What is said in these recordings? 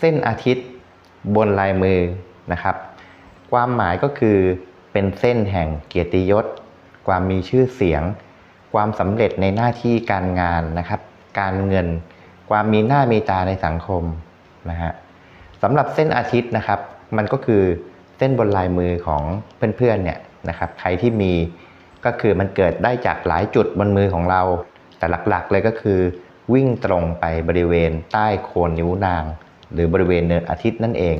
เส้นอาทิตย์บนลายมือนะครับ ความหมายก็คือเป็นเส้นแห่งเกียรติยศ ความมีชื่อเสียง ความสำเร็จในหน้าที่การงานนะครับ การเงิน ความมีหน้ามีตาในสังคมนะฮะสำหรับเส้นอาทิตย์นะครับ มันก็คือเส้นบนลายมือของเพื่อนๆเนี่ยนะครับใครที่มีก็คือมันเกิดได้จากหลายจุดบนมือของเรา แต่หลักๆเลยก็คือ วิ่งตรงไปบริเวณใต้โคนนิ้วนาง หรือบริเวณเนินอาทิตย์นั่นเอง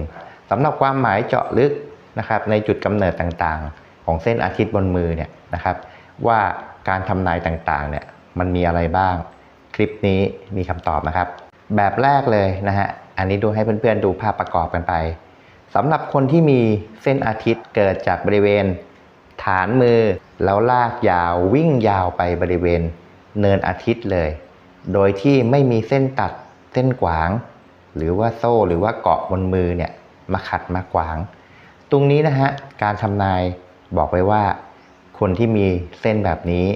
สำหรับความหมายเจาะลึกนะครับในจุดกำเนิดต่างๆ ของเส้นอาทิตย์บนมือเนี่ยนะครับ ว่าการทำนายต่างๆเนี่ยมันมีอะไรบ้าง คลิปนี้มีคำตอบนะครับ แบบแรกเลยนะฮะอันนี้ดูให้เพื่อนๆดูภาพประกอบกันไปสำหรับคนที่มีเส้นอาทิตย์เกิดจากบริเวณ ฐานมือแล้วลากยาววิ่งยาวไปบริเวณเนินอาทิตย์เลย โดยที่ไม่มีเส้นตัดเส้นขวาง หรือว่าโซ่หรือว่าเกาะบนมือเนี่ยมาขัดมาขวาง ตรงนี้นะฮะการทำนายบอกไว้ว่า คนที่มีเส้นแบบนี้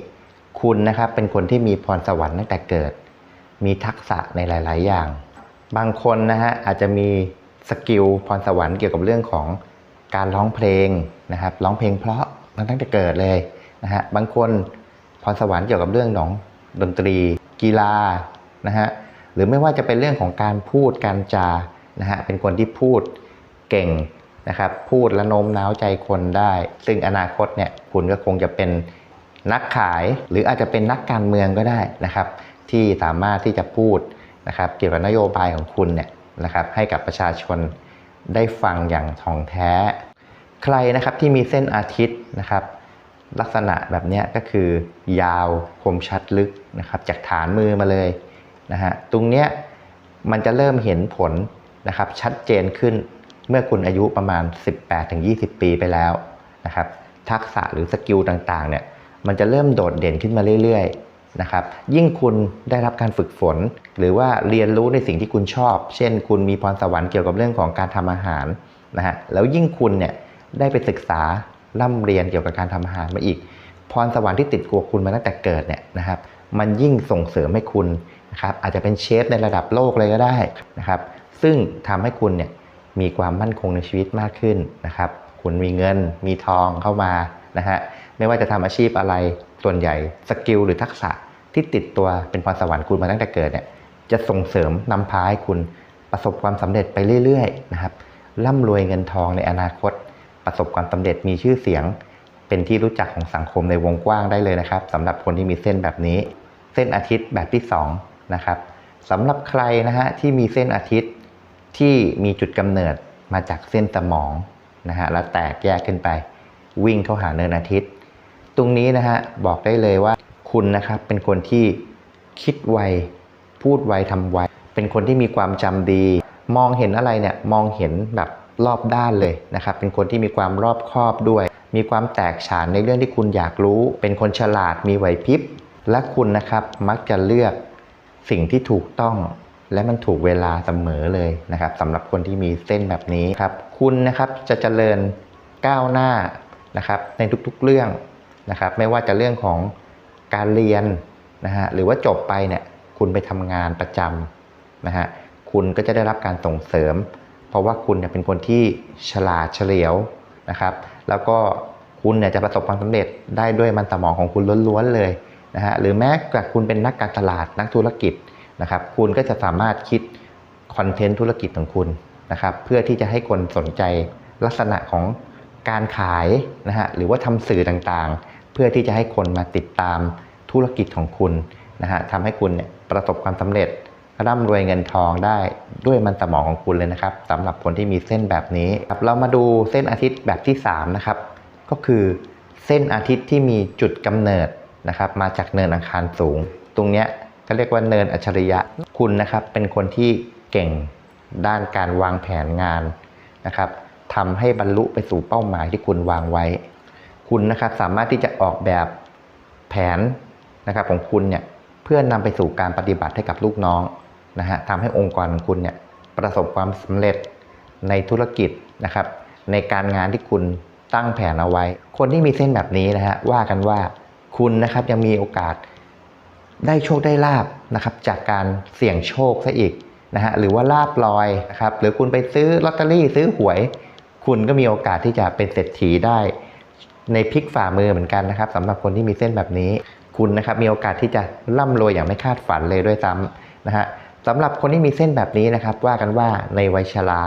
คุณนะครับเป็นคนที่มีพรสวรรค์ตั้งแต่เกิด มีทักษะในหลาย ๆ อย่าง บางคนนะฮะอาจจะมีสกิลพรสวรรค์เกี่ยวกับเรื่องของการร้องเพลงนะครับร้องเพลงเพราะมันตั้งแต่เกิดเลยนะฮะบางคนพรสวรรค์เกี่ยวกับเรื่องของดนตรี กีฬานะฮะ หรือไม่ว่าจะเป็นเรื่องของการพูดการจานะฮะเป็นคนที่พูดเก่งนะครับพูดและโน้มน้าวใจคนได้ ซึ่งอนาคตเนี่ยคุณก็คงจะเป็นนักขายหรืออาจจะเป็นนักการเมืองก็ได้นะครับ ที่สามารถที่จะพูดนะครับเกี่ยวกับนโยบายของคุณเนี่ยนะครับให้กับประชาชนได้ฟังอย่างท่องแท้ ใครนะครับที่มีเส้นอาทิตย์นะครับ ลักษณะแบบนี้ก็คือยาวคมชัดลึกนะครับจากฐานมือมาเลย นะฮะตรงเนี้ยมันจะเริ่มเห็นผลนะครับชัดเจนขึ้นเมื่อคุณอายุประมาณ 18-20 ปีไปแล้วนะครับทักษะหรือสกิลต่างๆเนี่ยมันจะเริ่มโดดเด่นขึ้นมาเรื่อยๆนะครับยิ่งคุณได้รับการฝึกฝน หรือว่าเรียนรู้ในสิ่งที่คุณชอบ เช่น คุณมีพรสวรรค์เกี่ยวกับเรื่องของการทำอาหารนะฮะแล้วยิ่งคุณเนี่ยได้ไปศึกษาร่ำเรียนเกี่ยวกับการทำอาหารมาอีก พรสวรรค์ที่ติดตัวคุณมาตั้งแต่เกิดเนี่ยนะครับ มันยิ่งส่งเสริมให้คุณนะครับอาจจะเป็นเชฟในระดับโลกเลยก็ได้นะครับ ซึ่งทำให้คุณเนี่ยมีความมั่นคงในชีวิตมากขึ้นนะครับ คุณมีเงินมีทองเข้ามานะฮะไม่ว่าจะทำอาชีพอะไรส่วนใหญ่สกิลหรือทักษะที่ติดตัวเป็นพรสวรรค์คุณมาตั้งแต่เกิดเนี่ยจะส่งเสริมนำพาให้คุณประสบความสำเร็จไปเรื่อยๆนะครับร่ำรวยเงินทองในอนาคต ประสบความสำเร็จมีชื่อเสียง เป็นที่รู้จักของสังคมในวงกว้างได้เลยนะครับสำหรับคนที่มีเส้นแบบนี้ เส้นอาทิตย์แบบที่2นะครับสำหรับใครนะฮะที่มีเส้นอาทิตย์ที่มีจุดกำเนิดมาจากเส้นสมองนะฮะแล้วแตกแยกขึ้นไป วิ่งเข้าหาเนินอาทิตย์ ตรงนี้นะฮะบอกได้เลยว่าคุณนะครับเป็นคนที่คิดไวพูดไวทำไวเป็นคนที่มีความจำดี มองเห็นอะไรเนี่ยมองเห็นแบบรอบด้านเลยนะครับเป็นคนที่มีความรอบคอบด้วย มีความแตกฉานในเรื่องที่คุณอยากรู้ เป็นคนฉลาดมีไหวพริบ และคุณนะครับมักจะเลือกสิ่งที่ถูกต้องและมันถูกเวลาเสมอเลยนะครับสำหรับคนที่มีเส้นแบบนี้ครับ คุณนะครับจะเจริญก้าวหน้านะครับ ในทุกๆเรื่องนะครับ ไม่ว่าจะเรื่องของการเรียนนะฮะหรือว่าจบไปเนี่ยคุณไปทำงานประจำนะฮะคุณก็จะได้รับการส่งเสริม เพราะว่าคุณเนี่ยเป็นคนที่ฉลาดเฉลียวนะครับ แล้วก็คุณเนี่ยจะประสบความสำเร็จได้ด้วยมันสมองของคุณล้วนๆเลย นะฮะหรือแม้แต่คุณเป็นนักการตลาดนักธุรกิจนะครับ คุณก็จะสามารถคิดคอนเทนต์ธุรกิจของคุณนะครับ เพื่อที่จะให้คนสนใจลักษณะของการขายนะฮะหรือว่าทำสื่อต่างๆ เพื่อที่จะให้คนมาติดตามธุรกิจของคุณนะฮะทำให้คุณเนี่ยประสบความสำเร็จร่ำรวยเงินทองได้ด้วยมันสมองของคุณเลยนะครับสำหรับคนที่มีเส้นแบบนี้ครับเรามาดูเส้นอาทิตย์แบบที่3นะครับก็คือเส้นอาทิตย์ที่มีจุดกำเนิด นะครับมาจากเนินอังคารสูง ตรงเนี้ยก็เรียกว่าเนินอัจฉริยะคุณนะครับเป็นคนที่เก่งด้านการวางแผนงานนะครับทำให้บรรลุไปสู่เป้าหมายที่คุณวางไว้ คุณนะครับสามารถที่จะออกแบบแผนนะครับของคุณเนี่ยเพื่อนำไปสู่การปฏิบัติให้กับลูกน้องนะฮะทำให้องค์กรของคุณเนี่ยประสบความสำเร็จในธุรกิจนะครับในการงานที่คุณตั้งแผนเอาไว้ คนที่มีเส้นแบบนี้นะฮะว่ากันว่า คุณนะครับยังมีโอกาสได้โชคได้ลาบนะครับจากการเสี่ยงโชคซะอีกนะฮะหรือว่าลาบลอยนะครับหรือคุณไปซื้อลอตเตอรี่ซื้อหวย คุณก็มีโอกาสที่จะเป็นเศรษฐีได้ ในพลิกฝ่ามือเหมือนกันนะครับสำหรับคนที่มีเส้นแบบนี้ คุณนะครับมีโอกาสที่จะร่ำรวยอย่างไม่คาดฝันเลยด้วยซ้ำนะฮะสำหรับคนที่มีเส้นแบบนี้นะครับว่ากันว่าในวัยชรา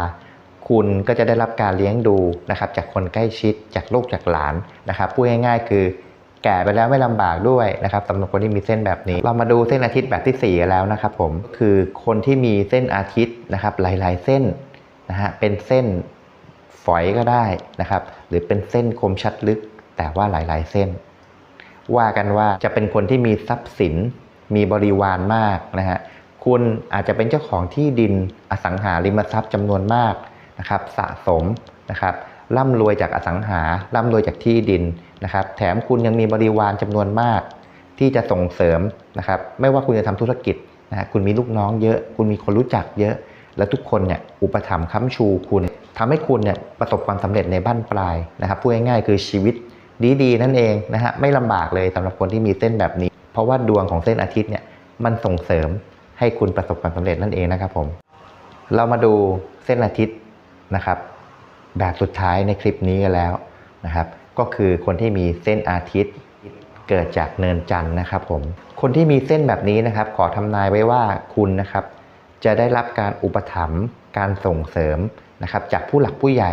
คุณก็จะได้รับการเลี้ยงดูนะครับจากคนใกล้ชิดจากลูกจากหลานนะครับพูดง่ายๆ คือ แก่ไปแล้วไม่ลำบากด้วยนะครับสำหรับคนที่มีเส้นแบบนี้ เรามาดูเส้นอาทิตย์แบบที่4กันแล้วนะครับผมคือคนที่มีเส้นอาทิตย์นะครับหลาย ๆ เส้นนะฮะเป็นเส้นฝอยก็ได้นะครับ หรือเป็นเส้นคมชัดลึก แต่ว่าหลาย ๆ เส้น ว่ากันว่าจะเป็นคนที่มีทรัพย์สินมีบริวารมากนะฮะคุณอาจจะเป็นเจ้าของที่ดินอสังหาริมทรัพย์จำนวนมากนะครับ สะสมนะครับร่ำรวยจากอสังหาร่ำรวยจากที่ดิน นะครับ แถมคุณยังมีบริวารจำนวนมาก ที่จะส่งเสริมนะครับ ไม่ว่าคุณจะทำธุรกิจนะฮะคุณมีลูกน้องเยอะ คุณมีคนรู้จักเยอะ แล้วทุกคนเนี่ยอุปถัมภ์ค้ำชูคุณทำให้คุณเนี่ยประสบความสำเร็จในบ้านปลายนะครับพูดง่ายๆคือชีวิตดีๆนั่นเองนะฮะไม่ลำบากเลยสำหรับคนที่มีเส้นแบบนี้ เพราะว่าดวงของเส้นอาทิตย์เนี่ยมันส่งเสริมให้คุณประสบความสำเร็จนั่นเองนะครับผม เรามาดูเส้นอาทิตย์นะครับ แบบสุดท้ายในคลิปนี้กันแล้วนะครับ ก็คือคนที่มีเส้นอาทิตย์เกิดจากเนินจันทร์นะครับผม คนที่มีเส้นแบบนี้นะครับ ขอทำนายไว้ว่าคุณนะครับ จะได้รับการอุปถัมภ์การส่งเสริมนะครับ จากผู้หลักผู้ใหญ่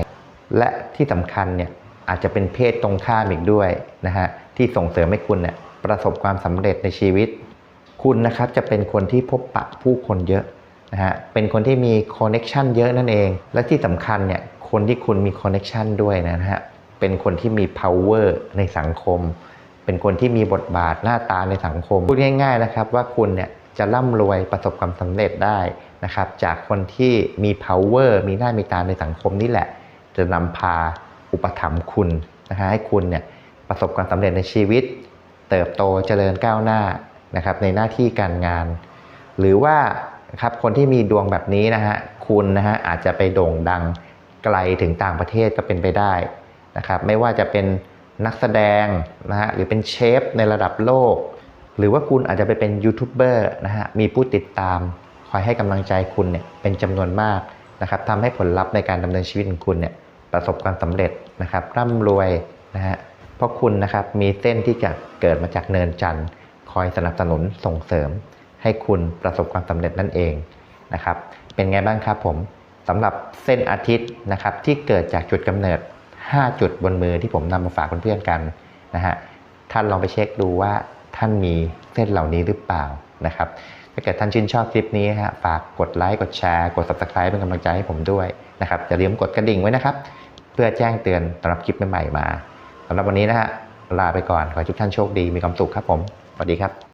และที่สำคัญเนี่ยอาจจะเป็นเพศตรงข้ามอีกด้วยนะฮะที่ส่งเสริมให้คุณเนี่ยประสบความสำเร็จในชีวิต คุณนะครับจะเป็นคนที่พบปะผู้คนเยอะนะฮะเป็นคนที่มีคอนเน็ชันเยอะนั่นเอง และที่สำคัญเนี่ยคนที่คุณมีคอนเน็ชันด้วยนะฮะ เป็นคนที่มี power ในสังคม เป็นคนที่มีบทบาทหน้าตาในสังคม พูดง่ายๆนะครับว่าคุณเนี่ยจะร่ำรวยประสบความสำเร็จได้นะครับ จากคนที่มี power มีหน้ามีตาในสังคมนี่แหละ จะนำพาอุปถัมภ์คุณนะฮะให้คุณเนี่ยประสบความสำเร็จในชีวิต เติบโตเจริญก้าวหน้านะครับในหน้าที่การงาน หรือว่าครับคนที่มีดวงแบบนี้นะฮะคุณนะฮะอาจจะไปโด่งดังไกลถึงต่างประเทศก็เป็นไปได้ นะครับไม่ว่าจะเป็นนักแสดงนะฮะหรือเป็นเชฟในระดับโลก หรือว่าคุณอาจจะไปเป็นยูทูบเบอร์นะฮะมีผู้ติดตาม คอยให้กำลังใจคุณเนี่ยเป็นจำนวนมากนะครับทำให้ผลลัพธ์ในการดำเนินชีวิตของคุณเนี่ยประสบความสำเร็จนะครับร่ำรวยนะฮะเพราะคุณนะครับมีเส้นที่จะเกิดมาจากเนินจันทร์คอยสนับสนุนส่งเสริม ให้คุณประสบความสำเร็จนั่นเองนะครับเป็นไงบ้างครับผมสำหรับเส้นอาทิตย์นะครับที่เกิดจากจุดกำเนิด 5 จุดบนมือที่ผมนำมาฝากเพื่อนๆกันนะฮะท่านลองไปเช็คดูว่าท่านมีเส้นเหล่านี้หรือเปล่านะครับถ้าเกิดท่านชื่นชอบคลิปนี้นะฮะฝากกดไลค์กดแชร์กด subscribe เป็นกำลังใจให้ผมด้วยนะครับอย่าลืมกดกระดิ่งไว้นะครับ เพื่อแจ้งเตือนสำหรับคลิปใหม่ๆมาสำหรับวันนี้นะฮะลาไปก่อนขอให้ทุกท่านโชคดีมีความสุขครับผมสวัสดีครับ